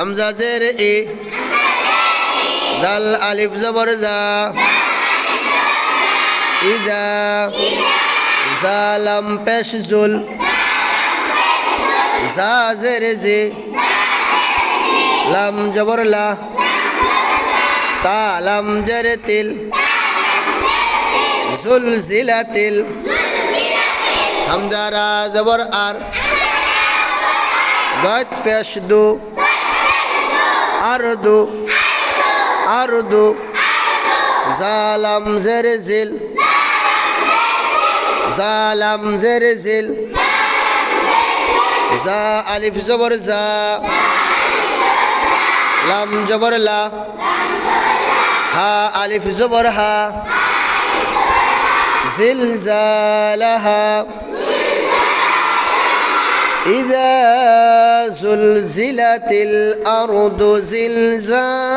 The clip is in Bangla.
হামজা জের ই দাল আলিফ জবর জা, ইদা, জালাম পেশ জুল জা জের জি, লাম জবর লা, তা লাম জের তিল, জুল জিলা তিল হামজা রা জবর আর গত পেশ দু আরদু আরদু, জালাম জেরেজিল জালাম জেরেজিল জা আলিফ জবর জা, লাম জবর লা, হা আলিফ জবর হা, জিল জালাহা إذا زلزلت الأرض زلزالها.